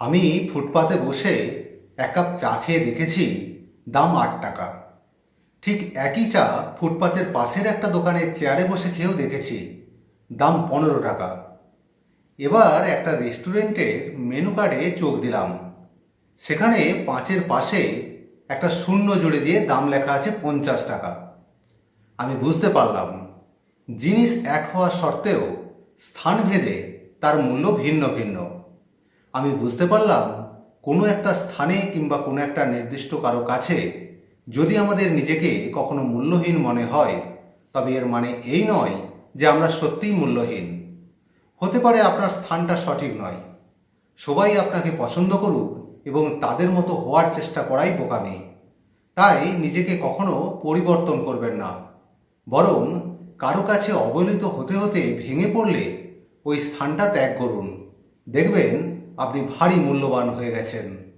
আমি ফুটপাতে বসে এক কাপ চা খেয়ে দেখেছি, দাম আট টাকা। ঠিক একই চা ফুটপাতের পাশের একটা দোকানের চেয়ারে বসে খেয়েও দেখেছি, দাম পনেরো টাকা। এবার একটা রেস্টুরেন্টের মেনু কার্ডে চোখ দিলাম। সেখানে পাঁচের পাশে একটা শূন্য জুড়ে দিয়ে দাম লেখা আছে পঞ্চাশ টাকা। আমি বুঝতে পারলাম, জিনিস এক হওয়া সত্ত্বেও স্থানভেদে তার মূল্য ভিন্ন ভিন্ন। আমি বুঝতে পারলাম কোনো একটা স্থানে কিংবা কোনো একটা নির্দিষ্ট কারও কাছে যদি আমাদের নিজেকে কখনো মূল্যহীন মনে হয়, তবে এর মানে এই নয় যে আমরা সত্যিই মূল্যহীন। হতে পারে আপনার স্থানটা সঠিক নয়। সবাই আপনাকে পছন্দ করুক এবং তাদের মতো হওয়ার চেষ্টা করাই বোকামি। তাই নিজেকে কখনো পরিবর্তন করবেন না। বরং কারও কাছে অবহেলিত হতে হতে ভেঙে পড়লে ওই স্থানটা ত্যাগ করুন। দেখবেন আপনি ভারী মূল্যবান হয়ে গেছেন।